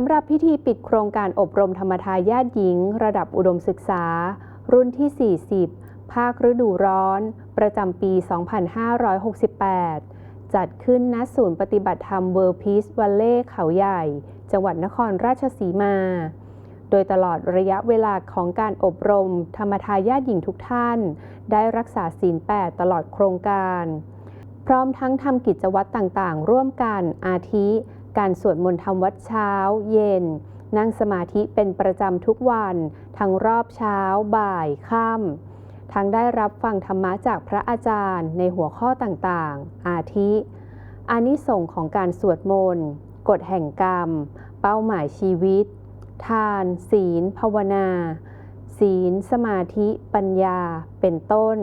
ำหรับพิธีปิดโครงการอบรมธรรมทายาทหญิง ระดับอุดมศึกษา รุ่นที่ 40 ภาคฤดูร้อน ประจำปี 2568 จัดขึ้นณศูนย์ปฏิบัติธรรมเวิร์พีซวัลเล่เขาใหญ่ จังหวัดนครราชสีมา โดยตลอดระยะเวลาของการอบรม ธรรมทายาทหญิงทุกท่าน ได้รักษาศีล8ตลอดโครงการ พร้อมทั้งทำกิจวัตรต่างๆ ร่วมกันอาทิ การสวดมนต์ทำวัดเช้า เย็น นั่งสมาธิเป็นประจำทุกวัน ทั้งรอบเช้า บ่าย ค่ำ ทั้งได้รับฟังธรรมะจากพระอาจารย์ในหัวข้อต่างๆ อาทิอานิสงส์ของการสวดมนต์ กฎแห่งกรรม เป้าหมายชีวิต ทาน ศีล ภาวนา ศีล สมาธิ ปัญญา เป็นต้น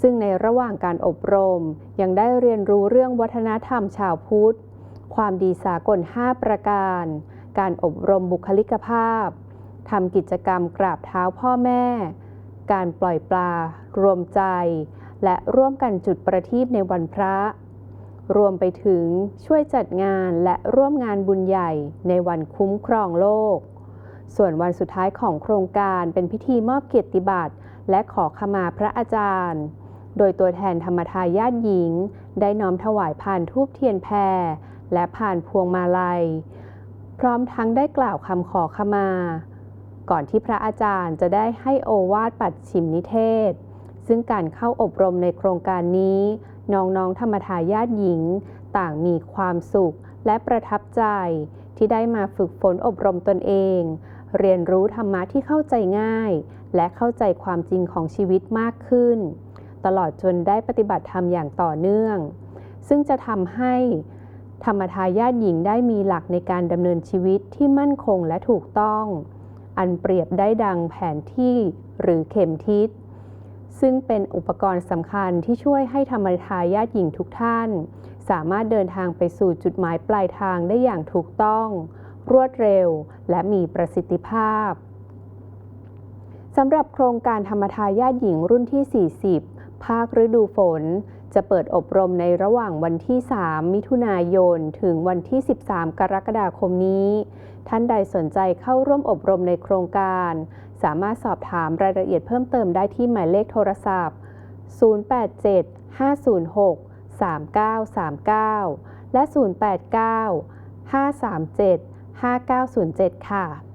ซึ่งในระหว่างการอบรมยังได้เรียนรู้เรื่องวัฒนธรรมชาวพุทธ ความดีสากล 5 ประการ การอบรมบุคลิกภาพ ทำกิจกรรมกราบเท้าพ่อแม่ การปล่อยปลา รวมใจ และร่วมกันจุดประทีปในวันพระ รวมไปถึงช่วยจัดงานและร่วมงานบุญใหญ่ในวันคุ้มครองโลก ส่วนวันสุดท้ายของโครงการเป็นพิธีมอบเกียรติบัตรและขอขมาพระอาจารย์ โดยตัวแทนธรรมทายาทหญิง ได้น้อมถวายผ่านทูบเทียนแพรและผ่านพวงมาลัย พร้อมทั้งได้กล่าวคำขอขมา ก่อนที่พระอาจารย์จะได้ให้โอวาทปัดฉิมนิเทศ ซึ่งการเข้าอบรมในโครงการนี้ น้องๆธรรมทายาทหญิง ต่างมีความสุขและประทับใจ ที่ได้มาฝึกฝนอบรมตนเอง เรียนรู้ธรรมะที่เข้าใจง่าย และเข้าใจความจริงของชีวิตมากขึ้น ตลอดจนได้ปฏิบัติธรรมอย่างต่อเนื่อง ซึ่งจะทำให้ธรรมทายาทหญิงได้มีหลักในการดำเนินชีวิตที่มั่นคงและถูกต้อง อันเปรียบได้ดังแผนที่หรือเข็มทิศ ซึ่งเป็นอุปกรณ์สำคัญที่ช่วยให้ธรรมทายาทหญิงทุกท่าน สามารถเดินทางไปสู่จุดหมายปลายทางได้อย่างถูกต้อง รวดเร็วและมีประสิทธิภาพสำหรับโครงการธรรมทายาทหญิงรุ่นที่ 40 ภาคฤดูฝน จะเปิดอบรมในระหว่างวันที่ 3 มิถุนายน ถึงวันที่ 13 กรกฎาคมนี้ ท่านใดสนใจเข้าร่วมอบรมในโครงการ สามารถสอบถามรายละเอียดเพิ่มเติมได้ที่หมายเลขโทรศัพท์ 087 506 3939 และ 089 537 5907 ค่ะ